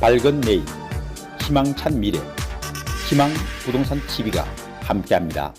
밝은 내일, 희망찬 미래, 희망 부동산 TV가 함께합니다.